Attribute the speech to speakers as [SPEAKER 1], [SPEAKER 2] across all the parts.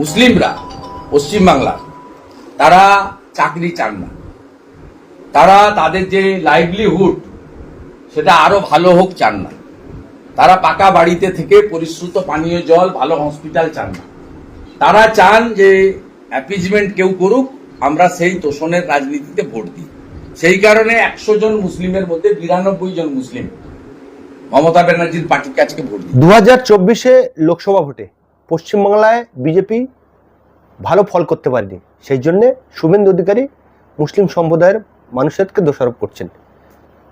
[SPEAKER 1] মুসলিমরা পশ্চিমবাংলার তারা চাকরি চান না। তারা তাদের যে লাইভলিহুড সেটা আরও ভালো হোক চান না। তারা পাকা বাড়িতে থেকে পরিশ্রুত পানীয় জল, ভালো হসপিটাল চান না। তারা চান যে অ্যাপিজমেন্ট কেউ করুক, আমরা সেই তোষণের রাজনীতিতে ভোট দিই। সেই কারণে একশো জন মুসলিমের মধ্যে বিরানব্বই জন মুসলিম মমতা ব্যানার্জির পার্টির কাছকে ভোট দিই
[SPEAKER 2] দু হাজার চব্বিশে লোকসভা ভোটে পশ্চিমবাংলায় বিজেপি ভালো ফল করতে পারেনি। সেই জন্যে শুভেন্দু অধিকারী মুসলিম সম্প্রদায়ের মানুষেরকে দোষারোপ করছেন।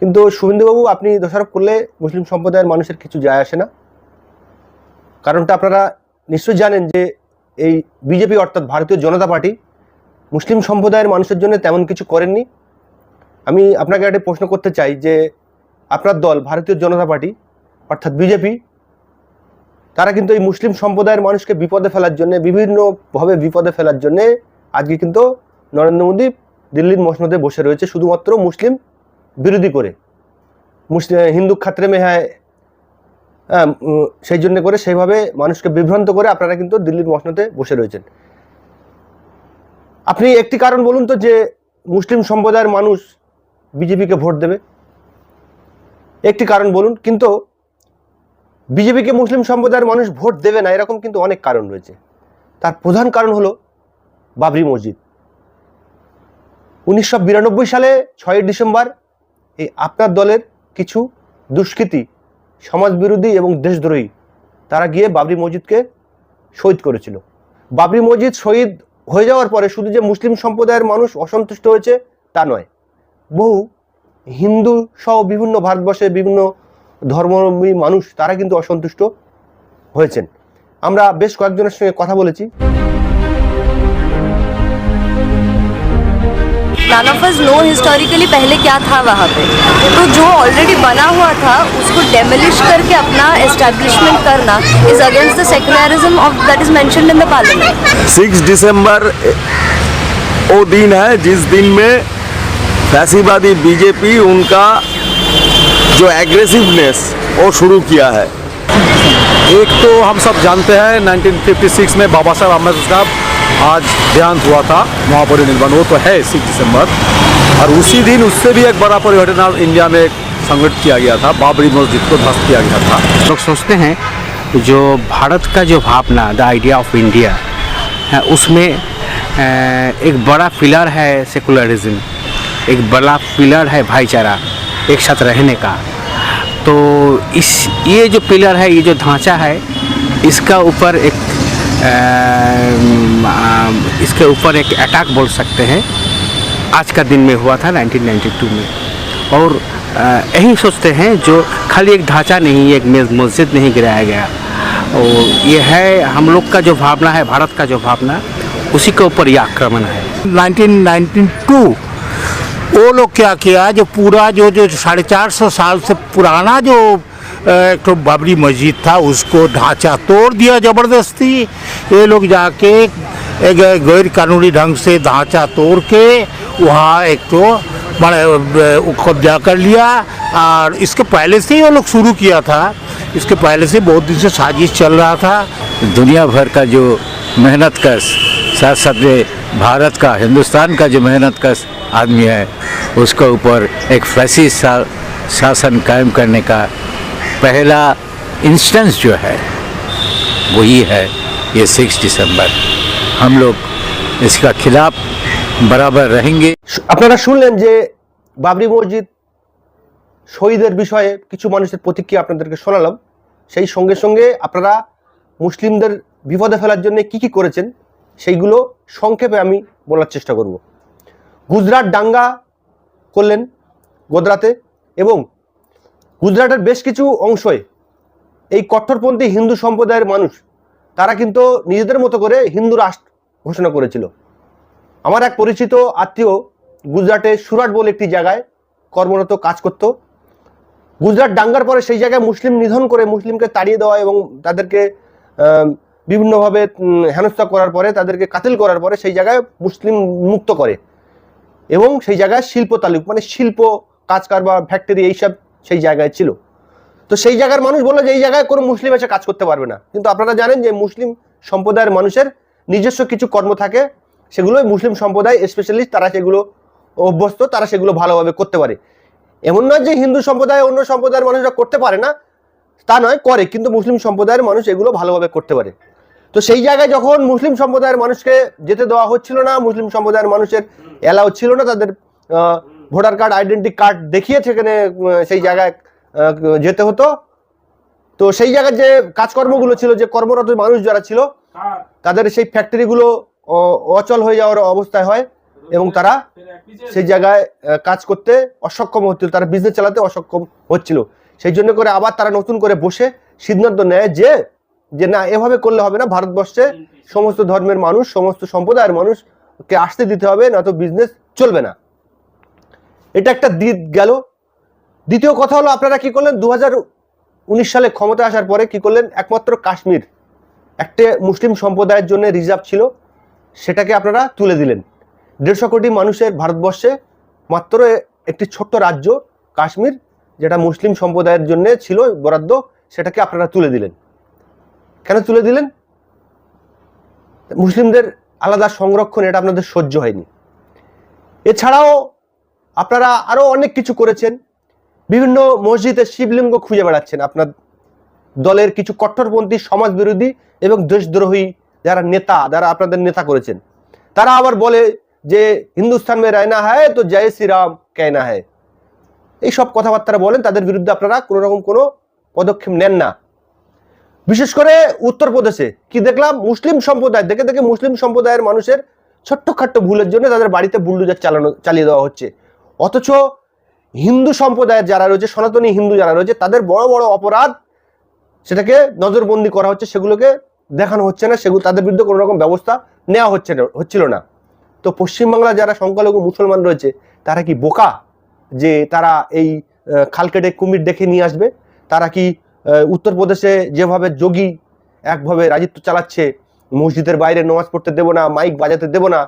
[SPEAKER 2] কিন্তু শুভেন্দুবাবু, আপনি দোষারোপ করলে মুসলিম সম্প্রদায়ের মানুষের কিছু যায় আসে না। কারণটা আপনারা নিশ্চয়ই জানেন যে এই বিজেপি অর্থাৎ ভারতীয় জনতা পার্টি মুসলিম সম্প্রদায়ের মানুষের জন্য তেমন কিছু করেননি। আমি আপনাকে একটা প্রশ্ন করতে চাই যে, আপনার দল, ভারতীয় জনতা পার্টি, অর্থাৎ বিজেপি তারা কিন্তু এই মুসলিম সম্প্রদায়ের মানুষকে বিপদে ফেলার জন্য বিভিন্নভাবে বিপদে ফেলার জন্য আজকে কিন্তু নরেন্দ্র মোদী দিল্লির মসনদে বসে রয়েছে শুধুমাত্র মুসলিম বিরোধী করে। মুসলিম হিন্দু খাত্রে মে হ্যায় হ্যাঁ, সেই জন্য করে সেইভাবে মানুষকে বিভ্রান্ত করে আপনারা কিন্তু দিল্লির মসনদে বসে রয়েছেন। আপনি একটি কারণ বলুন তো যে মুসলিম সম্প্রদায়ের মানুষ বিজেপিকে ভোট দেবে। একটি কারণ বলুন কিন্তু বিজেপিকে মুসলিম সম্প্রদায়ের মানুষ ভোট দেবে না, এরকম কিন্তু অনেক কারণ রয়েছে। তার প্রধান কারণ হলো বাবরি মসজিদ। উনিশশো বিরানব্বই সালে ছয়ই ডিসেম্বর এই আপনার দলের কিছু দুষ্কৃতী, সমাজবিরোধী এবং দেশদ্রোহী, তারা গিয়ে বাবরি মসজিদকে শহীদ করেছিল। বাবরি মসজিদ শহীদ হয়ে যাওয়ার পরে শুধু যে মুসলিম সম্প্রদায়ের মানুষ অসন্তুষ্ট হয়েছে তা নয়, বহু হিন্দু সহ বিভিন্ন ভারতবর্ষের বিভিন্ন ধর্মাবলম্বী মানুষ তারা কিন্তু অসন্তুষ্ট হয়েছেন আমরা বেশ কয়েকজনের সঙ্গে কথা বলেছি
[SPEAKER 3] none of us know historically पहले क्या था वहाँ पे तो जो ऑलरेडी बना हुआ था उसको डेमोलिश करके अपना एस्टेब्लिशमेंट करना is against the secularism of that is mentioned in the parliament
[SPEAKER 4] six दिसंबर वो दिन है जिस दिन में फैसीवादी बीजेपी उनका जो एग्रेसिवनेस वो शुरू किया है।
[SPEAKER 5] एक तो हम सब जानते हैं 1956 में बाबा साहब अंबेडकर साहब आज देहांत हुआ था महापरिनिर्वाण वो तो है सिक्स दिसंबर। और उसी दिन उससे भी एक बड़ा परिघटना इंडिया में संगठित किया गया था बाबरी मस्जिद को ध्वस्त किया गया था।
[SPEAKER 6] लोग सोचते हैं जो भारत का जो भावना द आइडिया ऑफ़ इंडिया है उसमें एक बड़ा पिलर है सेकुलरिज्म एक बड़ा पिलर है भाईचारा। एक साथ रहने का। तो इस ये जो पिलर है ये जो ढांचा है इसका ऊपर एक अ, इसके ऊपर एक अटैक बोल सकते हैं। आज का दिन में हुआ था 1992 में। और यही सोचते हैं जो खाली एक ढांचा नहीं एक मस्जिद नहीं गिराया गया। और ये है हम लोग का जो भावना है भारत का जो भावना उसी के ऊपर ये आक्रमण है।
[SPEAKER 7] 1992 वो लोग क्या किया, जो पूरा जो जो साढ़े चार सौ साल से पुराना जो एक तो बाबरी मस्जिद था, उसको ढांचा तोड़ दिया ज़बरदस्ती। ये लोग जाके एक गैर कानूनी ढंग से ढांचा तोड़ के वहाँ एक तो बड़े कब्जा कर लिया। और इसके पहले से ही वो लोग शुरू किया था। इसके पहले से बहुत दिन से साजिश चल रहा था।
[SPEAKER 8] दुनिया भर का जो मेहनत कश साथ साथ भारत का, हिंदुस्तान का जो मेहनत कश आदमी है उसके ऊपर एक फैसिस्ट सा, शासन कायम करने का पहला इंस्टेंस जो है वही है ये सिक्स दिसंबर हम लोग इसका खिलाफ बराबर रहेंगे
[SPEAKER 2] আপনারা শুনলেন যে বাবরি মসজিদ শহীদের বিষয়ে কিছু মানুষের প্রতিক্রিয়া আপনাদেরকে শোনালাম সেই সঙ্গে সঙ্গে আপনারা মুসলিমদের বিপদে ফেলার জন্য কি কি করেছেন সেইগুলো সংক্ষেপে আমি বলার চেষ্টা করব গুজরাট দাঙ্গা করলেন গোদরাতে এবং গুজরাটের বেশ কিছু অংশে এই কট্টরপন্থী হিন্দু সম্প্রদায়ের মানুষ, তারা কিন্তু নিজেদের মতো করে হিন্দু রাষ্ট্র ঘোষণা করেছিল। আমার এক পরিচিত আত্মীয় গুজরাটে সুরাট বলে একটি জায়গায় কর্মরত কাজ করত। গুজরাট দাঙ্গার পরে সেই জায়গায় মুসলিম নিধন করে মুসলিমকে তাড়িয়ে দেওয়া এবং তাদেরকে বিভিন্নভাবে হেনস্থা করার পরে, তাদেরকে কাতিল করার পরে সেই জায়গায় মুসলিম মুক্ত করে। এবং সেই জায়গায় শিল্প তালুক মানে শিল্প, কাজ কারবার ফ্যাক্টরি এইসব সেই জায়গায় ছিল। তো সেই জায়গার মানুষ বলল যে, এই জায়গায় কোনো মুসলিম এসে কাজ করতে পারবে না। কিন্তু আপনারা জানেন যে, মুসলিম সম্প্রদায়ের মানুষের নিজস্ব কিছু কর্ম থাকে। সেগুলো মুসলিম সম্প্রদায় স্পেশালিস্ট তারা সেগুলো অভ্যস্ত, তারা সেগুলো ভালোভাবে করতে পারে। এমন নয় যে, হিন্দু সম্প্রদায়, অন্য সম্প্রদায়ের মানুষরা করতে পারে না, তা নয়, করে। কিন্তু মুসলিম সম্প্রদায়ের মানুষ এগুলো ভালোভাবে করতে পারে। তো সেই জায়গায় যখন মুসলিম সম্প্রদায়ের মানুষকে যেতে দেওয়া হচ্ছিল না, মুসলিম সম্প্রদায়ের মানুষের এলাও ছিল না, তাদের ভোটার কার্ড আইডেন্টি কার্ড দেখিয়ে সেখানে সেই জায়গায় যেতে হতো। তো সেই জায়গায় যে কাজকর্মগুলো ছিল, যে কর্মরত মানুষ যারা ছিল, তাদের সেই ফ্যাক্টরিগুলো অচল হয়ে যাওয়ার অবস্থায় হয় এবং তারা সেই জায়গায় কাজ করতে অসক্ষম হচ্ছিল, তারা বিজনেস চালাতে অসক্ষম হচ্ছিল। সেই জন্য করে আবার তারা নতুন করে বসে সিদ্ধান্ত নেয় যে যে না, এভাবে করলে হবে না, ভারতবর্ষে সমস্ত ধর্মের মানুষ, সমস্ত সম্প্রদায়ের মানুষকে আসতে দিতে হবে, না তো বিজনেস চলবে না। এটা একটা দিক গেল। দ্বিতীয় কথা হলো, আপনারা কি করলেন? দু উনিশ সালে ক্ষমতা আসার পরে কি করলেন? একমাত্র কাশ্মীর, একটা মুসলিম সম্প্রদায়ের জন্য রিজার্ভ ছিল, সেটাকে আপনারা তুলে দিলেন। দেড়শো কোটি মানুষের ভারতবর্ষে মাত্র একটি ছোট্ট রাজ্য, কাশ্মীর, যেটা মুসলিম সম্প্রদায়ের জন্য ছিল বরাদ্দ, সেটাকে আপনারা তুলে দিলেন। কেন তুলে দিলেন? মুসলিমদের আলাদা সংরক্ষণ, এটা আপনাদের সহ্য হয়নি। এছাড়াও আপনারা আরও অনেক কিছু করেছেন। বিভিন্ন মসজিদে শিবলিঙ্গ খুঁজে বেড়াচ্ছেন আপনার দলের কিছু কট্টরপন্থী সমাজ বিরোধী এবং দেশদ্রোহী যারা নেতা, যারা আপনাদের নেতা করেছেন। তারা আবার বলে যে, হিন্দুস্তান মে রায়না হয় তো জয় শ্রীরাম কেনা হয় এইসব কথাবার্তা বলেন, তাদের বিরুদ্ধে আপনারা কোনো রকম কোনো পদক্ষেপ নেন না। বিশেষ করে উত্তরপ্রদেশে কি দেখলাম? মুসলিম সম্প্রদায়, দেখে দেখে মুসলিম সম্প্রদায়ের মানুষের ছোট্টখাট্ট ভুলের জন্য তাদের বাড়িতে বুলডোজার চালানো, চালিয়ে দেওয়া হচ্ছে। অথচ হিন্দু সম্প্রদায়ের যারা রয়েছে, সনাতনী হিন্দু যারা রয়েছে, তাদের বড় বড় অপরাধ সেটাকে নজরবন্দি করা হচ্ছে, সেগুলোকে দেখানো হচ্ছে না, সেগুলো তাদের বিরুদ্ধে কোনো রকম ব্যবস্থা নেওয়া হচ্ছে না, হচ্ছিল না। তো পশ্চিমবাংলা যারা সংখ্যালঘু মুসলমান রয়েছে, তারা কি বোকা? যে তারা এই খাল কেটে কুমির দেখে নিয়ে আসবে? তারা কি উত্তরপ্রদেশে যেভাবে যোগী একভাবে রাজত্ব চালাচ্ছে মসজিদের বাইরে নামাজ পড়তে দেবো না মাইক বাজাতে দেবো না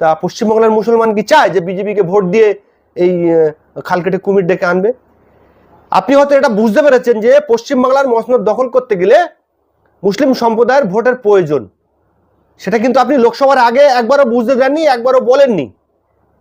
[SPEAKER 2] তা পশ্চিমবাংলার মুসলমান কি চায় যে বিজেপিকে ভোট দিয়ে এই আহ, খাল কেটে কুমির ডেকে আনবে? আপনি হয়তো এটা বুঝতে পেরেছেন যে পশ্চিমবাংলার মসনদ দখল করতে গেলে মুসলিম সম্প্রদায়ের ভোটের প্রয়োজন। সেটা কিন্তু আপনি লোকসভার আগে একবারও বুঝতে দেননি একবারও বলেননি।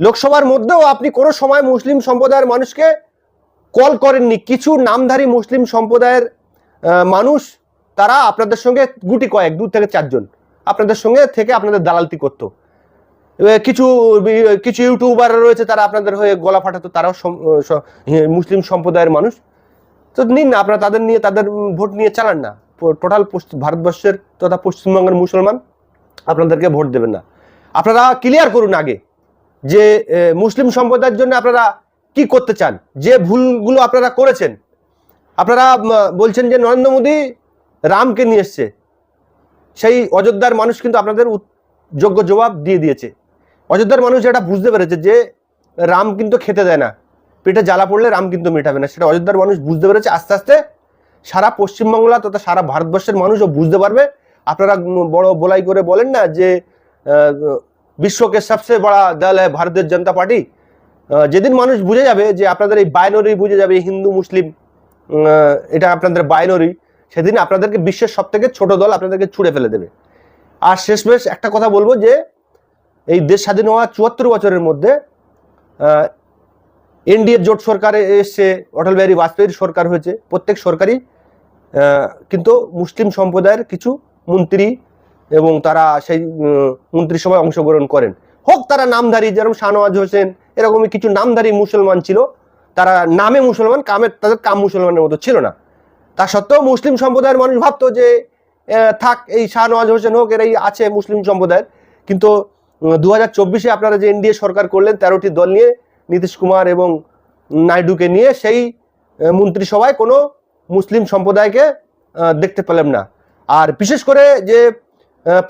[SPEAKER 2] লোকসভার মধ্যেও আপনি কোনো সময় মুসলিম সম্প্রদায়ের মানুষকে কল করেননি। কিছু নামধারী মুসলিম সম্প্রদায়ের মানুষ, তারা আপনাদের সঙ্গে গুটি কয়েক, দু থেকে চারজন, আপনাদের সঙ্গে থেকে আপনাদের দালালতি করতো। কিছু কিছু ইউটিউবার রয়েছে, তারা আপনাদের হয়ে গলা ফাটাতো, তারাও মুসলিম সম্প্রদায়ের মানুষ। তো নিন না, আপনারা তাদের নিয়ে, তাদের ভোট নিয়ে চালান না। টোটাল ভারতবর্ষের তথা পশ্চিমবঙ্গের মুসলমান আপনাদেরকে ভোট দেবেন না। আপনারা ক্লিয়ার করুন আগে যে মুসলিম সম্প্রদায়ের জন্য আপনারা কি করতে চান? যে ভুলগুলো আপনারা করেছেন। আপনারা বলছেন যে নরেন্দ্র মোদী রামকে নিয়ে এসছে। সেই অযোধ্যার মানুষ কিন্তু আপনাদের যোগ্য জবাব দিয়ে দিয়েছে। অযোধ্যার মানুষ এটা বুঝতে পেরেছে যে রাম কিন্তু খেতে দেয় না। পেটে জ্বালা পড়লে রাম কিন্তু মেটাবে না। সেটা অযোধ্যার মানুষ বুঝতে পেরেছে। আস্তে আস্তে সারা পশ্চিমবাংলা তথা সারা ভারতবর্ষের মানুষও বুঝতে পারবে। আপনারা বড় বলাই করে বলেন না যে বিশ্বকে সবচেয়ে বড় দল হয় ভারতীয় জনতা পার্টি। যেদিন মানুষ বুঝে যাবে যে আপনাদের এই বাইনরি বুঝে যাবে, হিন্দু, মুসলিম এটা আপনাদের বাইনরি সেদিন আপনাদেরকে বিশ্বের সব থেকে ছোট দল আপনাদেরকে ছুঁড়ে ফেলে দেবে। আর শেষমেশ একটা কথা বলব যে, এই দেশ স্বাধীন হওয়া চুয়াত্তর বছরের মধ্যে এনডিএ জোট সরকারে এসছে, অটল বিহারী বাজপেয়ীর সরকার হয়েছে, প্রত্যেক সরকারই কিন্তু মুসলিম সম্প্রদায়ের কিছু মন্ত্রী এবং তারা সেই মন্ত্রিসভায় অংশগ্রহণ করেন। হোক তারা নামধারী, যেরকম শাহনওয়াজ হোসেন এরকমই কিছু নামধারী মুসলমান ছিল। তারা নামে মুসলমান, কামে তাদের কাম মুসলমানের মতো ছিল না। তা সত্ত্বেও মুসলিম সম্প্রদায়ের মানুষ ভাবতো যে থাক, এই শাহনওয়াজ হোসেন হোক, এরাই আছে মুসলিম সম্প্রদায়ের। কিন্তু দু হাজার চব্বিশে আপনারা যে এনডিএ সরকার করলেন, তেরোটি দল নিয়ে নীতিশ কুমার এবং নাইডুকে নিয়ে সেই মন্ত্রিসভায় কোনো মুসলিম সম্প্রদায়কে দেখতে পেলাম না। আর বিশেষ করে যে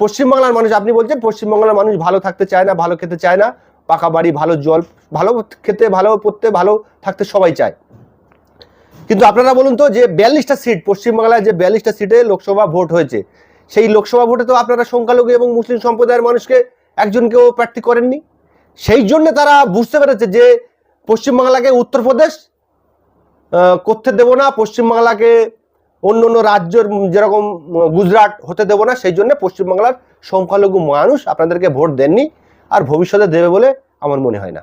[SPEAKER 2] পশ্চিমবাংলার মানুষ, আপনি বলছেন পশ্চিমবাংলার মানুষ ভালো থাকতে চায় না, ভালো খেতে চায় না। পাকা বাড়ি, ভালো জল, ভালো খেতে, ভালো পড়তে, ভালো থাকতে সবাই চায়। কিন্তু আপনারা বলুন তো যে বিয়াল্লিশটা সিট, পশ্চিমবাংলায় যে বিয়াল্লিশটা সিটে লোকসভা ভোট হয়েছে, সেই লোকসভা ভোটে তো আপনারা সংখ্যালঘু এবং মুসলিম সম্প্রদায়ের মানুষকে একজনকেও প্রার্থী করেননি। সেই জন্য তারা বুঝতে পেরেছে যে পশ্চিমবাংলাকে উত্তরপ্রদেশ করতে দেব না, পশ্চিমবাংলাকে অন্য অন্য রাজ্যের যেরকম গুজরাট হতে দেবো না, সেই জন্য পশ্চিমবাংলার সংখ্যালঘু মানুষ আপনাদেরকে ভোট দেননি। আর ভবিষ্যতে দেবে বলে আমার মনে হয় না।